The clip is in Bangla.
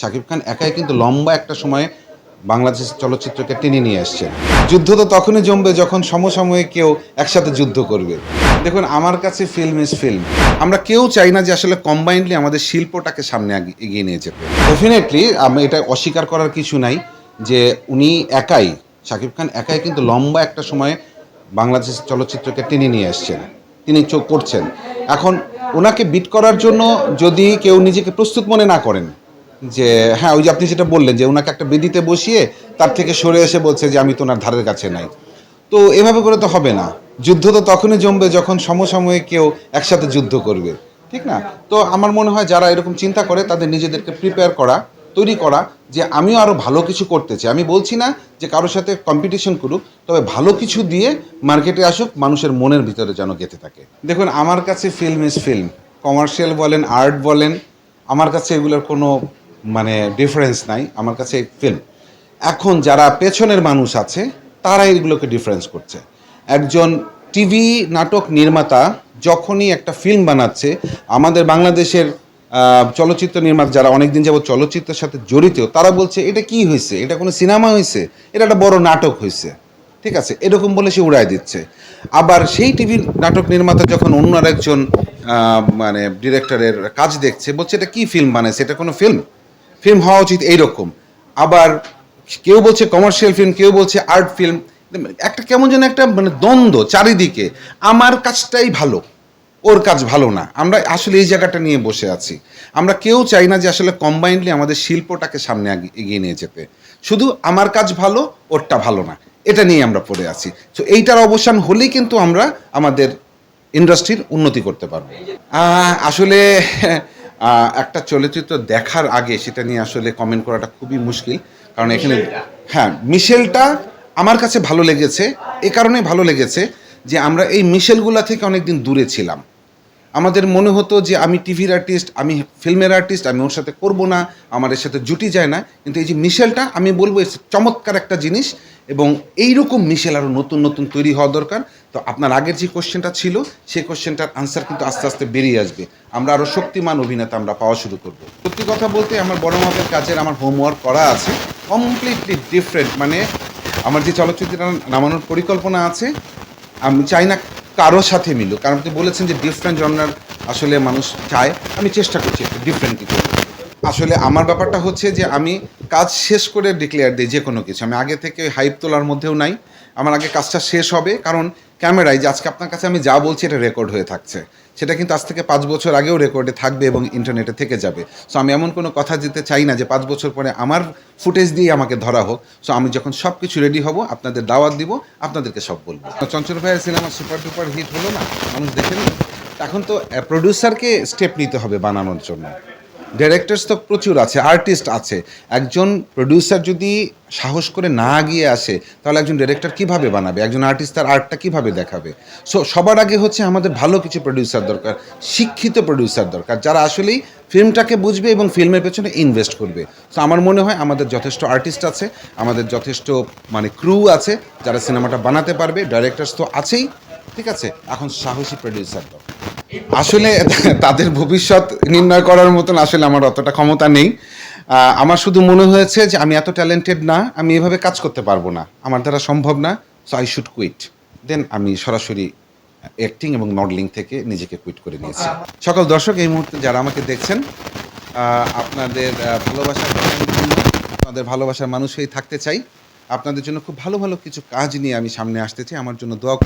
শাকিব খান একাই কিন্তু লম্বা একটা সময়ে বাংলাদেশের চলচ্চিত্রকে টেনে নিয়ে আসছেন। যুদ্ধ তো তখনই জমবে যখন সমসাময়িক কেউ একসাথে যুদ্ধ করবে। দেখুন, আমার কাছে ফিল্ম ইজ ফিল্ম আমরা কেউ চাই না যে আসলে কম্বাইন্ডলি আমাদের শিল্পটাকে সামনে এগিয়ে নিয়ে যেতে। ডেফিনেটলি আমি, এটা অস্বীকার করার কিছু নাই যে উনি একাই, শাকিব খান একাই কিন্তু লম্বা একটা সময়ে বাংলাদেশের চলচ্চিত্রকে টেনে নিয়ে আসছেন। তিনি চোখ করছেন। এখন ওনাকে বিট করার জন্য যদি কেউ নিজেকে প্রস্তুত মনে না করেন যে হ্যাঁ ওই যে আপনি যেটা বললেন যে ওনাকে একটা বেদিতে বসিয়ে তার থেকে সরে এসে বলছে যে আমি তো ওনার ধারের কাছে নাই। তো এভাবে করে তো হবে না। যুদ্ধ তো তখনই জমবে যখন সমসাময়িক কেউ একসাথে যুদ্ধ করবে, ঠিক না? তো আমার মনে হয় যারা এরকম চিন্তা করে তাদের নিজেদেরকে প্রিপেয়ার করা, তৈরি করা যে আমিও আরও ভালো কিছু করতে চাই। আমি বলছি না যে কারোর সাথে কম্পিটিশন করুক, তবে ভালো কিছু দিয়ে মার্কেটে আসুক, মানুষের মনের ভিতরে যেন গেঁথে থাকে। দেখুন, আমার কাছে ফিল্ম ইজ ফিল্ম কমার্শিয়াল বলেন আর্ট বলেন, আমার কাছে এগুলোর কোনো মানে ডিফারেন্স নাই আমার কাছে ফিল্ম এখন যারা পেছনের মানুষ আছে তারা এগুলোকে ডিফারেন্স করছে। একজন টিভি নাটক নির্মাতা যখনই একটা ফিল্ম বানাচ্ছে আমাদের বাংলাদেশের চলচ্চিত্র নির্মাতা যারা অনেকদিন যাবত চলচ্চিত্রের সাথে জড়িত তারা বলছে এটা কি হয়েছে? এটা কোনো সিনেমা হয়েছে? এটা একটা বড় নাটক হয়েছে। ঠিক আছে এরকম বলে সে উড়ায় দিচ্ছে। আবার সেই টিভি নাটক নির্মাতা যখন অন্য আরেকজন আহ, মানে ডিরেক্টরের কাজ দেখছে বলছে এটা কি ফিল্ম বানাইছে? এটা কোনো ফিল্ম ফিল্ম হওয়া উচিত এইরকম। আবার কেউ বলছে কমার্শিয়াল ফিল্ম কেউ বলছে আর্ট ফিল্ম একটা কেমন যেন একটা মানে দ্বন্দ্ব চারিদিকে। আমার কাজটাই ভালো, ওর কাজ ভালো না। আমরা আসলে এই জায়গাটা নিয়ে বসে আছি। আমরা কেউ চাই না যে আসলে কম্বাইন্ডলি আমাদের শিল্পটাকে সামনে এগিয়ে নিয়ে যেতে। শুধু আমার কাজ ভালো, ওরটা ভালো না। এটা নিয়ে আমরা পড়ে আছি। তো এইটার অবসান হলেই কিন্তু আমরা আমাদের ইন্ডাস্ট্রির উন্নতি করতে পারব। আসলে একটা চলচ্চিত্র দেখার আগে সেটা নিয়ে আসলে কমেন্ট করাটা খুবই মুশকিল। কারণ এখানে হ্যাঁ মিশেলটা আমার কাছে ভালো লেগেছে। এ কারণে ভালো লেগেছে যে আমরা এই মিশেলগুলা থেকে অনেকদিন দূরে ছিলাম। আমাদের মনে হতো যে আমি টিভির আর্টিস্ট আমি ফিল্মের আর্টিস্ট আমি ওর সাথে করব না আমার এর সাথে জুটি যায় না। কিন্তু এই যে মিশেলটা আমি বলব চমৎকার একটা জিনিস। এবং এইরকম মিশেল আরও নতুন নতুন তৈরি হওয়া দরকার। তো আপনার আগের যে কোশ্চেনটা ছিল, সেই কোশ্চেনটার আনসার কিন্তু আস্তে আস্তে বেরিয়ে আসবে। আমরা আরও শক্তিমান অভিনেতা আমরা পাওয়া শুরু করব। সত্যি কথা বলতে আমার বড় মাপের কাজের আমার হোমওয়ার্ক করা আছে। কমপ্লিটলি ডিফারেন্ট মানে আমার যে চলচ্চিত্রটা নামানোর পরিকল্পনা আছে, আমি চাই না কারোর সাথে মিলুক। কারণ আপনি বলেছেন যে ডিফারেন্ট জনার আসলে মানুষ চায়। আমি চেষ্টা করছি একটু ডিফারেন্ট কিছু। আসলে আমার ব্যাপারটা হচ্ছে যে আমি কাজ শেষ করে ডিক্লেয়ার দিই যে কোনো কিছু। আমি আগে থেকে হাইপ তোলার মধ্যেও নাই। আমার আগে কাজটা শেষ হবে। কারণ ক্যামেরায় যে আজকে আপনার কাছে আমি যা বলছি এটা রেকর্ড হয়ে থাকছে। সেটা কিন্তু আজ থেকে পাঁচ বছর আগেও রেকর্ডে থাকবে এবং ইন্টারনেটে থেকে যাবে। সো আমি এমন কোনো কথা দিতে চাই না যে পাঁচ বছর পরে আমার ফুটেজ দিয়ে আমাকে ধরা হোক। সো আমি যখন সব কিছু রেডি হব, আপনাদের দাওয়াত দিব, আপনাদেরকে সব বলব। চঞ্চল ভাইয়ের সিনেমা সুপার ডুপার হিট হলো না? মানুষ দেখে এখন তো প্রডিউসারকে স্টেপ নিতে হবে বানানোর জন্য। ডিরেক্টরস তো প্রচুর আছে আর্টিস্ট আছে। একজন প্রডিউসার যদি সাহস করে না গিয়ে আসে, তাহলে একজন ডিরেক্টর কীভাবে বানাবে? একজন আর্টিস্ট তার আর্টটা কীভাবে দেখাবে? সো সবার আগে হচ্ছে আমাদের ভালো কিছু প্রডিউসার দরকার, শিক্ষিত প্রডিউসার দরকার, যারা আসলেই ফিল্মটাকে বুঝবে এবং ফিল্মের পেছনে ইনভেস্ট করবে। সো আমার মনে হয় আমাদের যথেষ্ট আর্টিস্ট আছে, আমাদের যথেষ্ট মানে ক্রু আছে, যারা সিনেমাটা বানাতে পারবে ডাইরেক্টরস তো আছেই, ঠিক আছে? এখন সাহসী প্রডিউসার দরকার। আসলে তাদের ভবিষ্যৎ নির্ণয় করার মতন আসলে আমার অতটা ক্ষমতা নেই। আমার শুধু মনে হয়েছে যে আমি এত ট্যালেন্টেড না, আমি এভাবে কাজ করতে পারব না। আমার দ্বারা সম্ভব না so I should quit then আমি সরাসরি অ্যাক্টিং এবং মডেলিং থেকে নিজেকে কুইট করে নিয়েছি। সকল দর্শক, এই মুহূর্তে যারা আমাকে দেখছেন আপনাদের ভালোবাসার। আপনাদের ভালোবাসার মানুষ হয়েই থাকতে চাই। আপনাদের জন্য খুব ভালো ভালো কিছু কাজ নিয়ে আমি সামনে আসতে চাই। আমার জন্য দোয়া